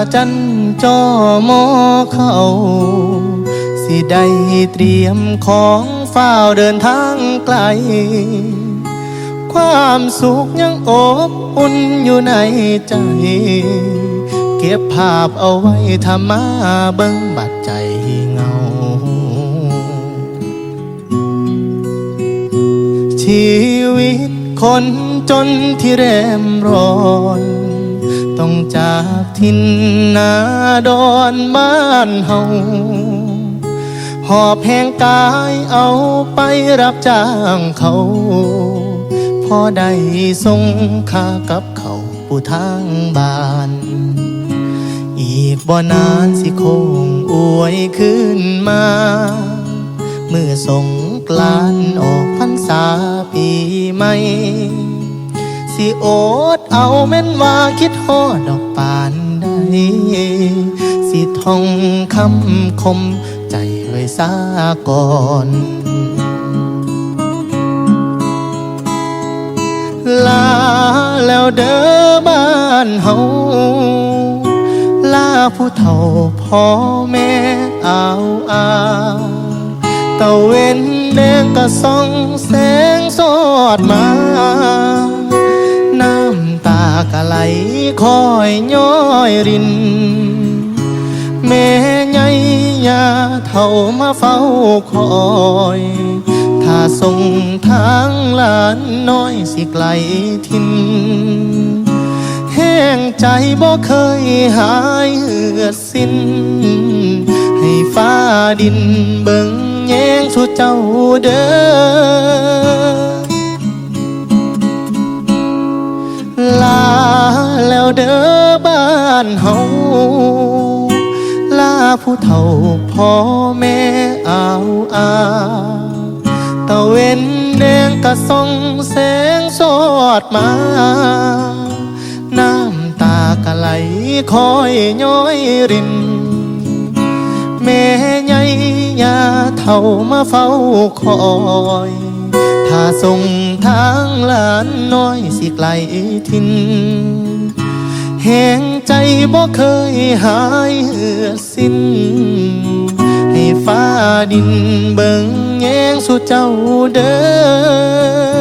กะจันจอมอเข้า สิได้เตรียมของฝ้าวเดินทางไกล ความสุขยังอบอุ่นอยู่ในใจ เก็บภาพเอาไว้ทำมาเบิ่งบัดใจเงา ชีวิตคนจนที่แรมร้อน ต้องจากทินนาดอนบ้านเฮาหอบแหงกายเอาไปรับจ้างเขา พอได้ส่งค่ากับเขาผู้ทางบ้าน อีกบ่นานสิคงอวยขึ้นมา เมื่อสงกลานออกพรรษาปีใหม่ สิโอดเอาแม่นว่าคิดฮอดอกปานใดสิท่องคำคมใจไว้ซาก่อนลาแล้วเด้อบ้านเฮาลาผู้เฒ่าพ่อแม่เอาอาตะเวนแดงก็ส่องแสงสอดมา คอยย้อยริน แม่ใหญ่ยาเท่ามาเฝ้าคอยถ้าส่งทางหลานน้อยสิไกลทิน แห้งใจบ่เคยหายเหือดสิ้น ให้ฟ้าดินเบิ่งแยงสู่เจ้าเด้อ เด้อบ้านเฮาลาผู้เฒ่าพ่อแม่เอาอาตะเวนแดงกะส่องแสงสอดมา น้ำตากะไหลคอยย้อยริน แม่ใหญ่ยาเท่ามาเฝ้าคอยถ้าส่งทางหลานน้อยสิไกลทิน แหงใจบ่เคยหายเหือดสิ้น ให้ฟ้าดินเบิ่งแยงสู่เจ้าเด้อ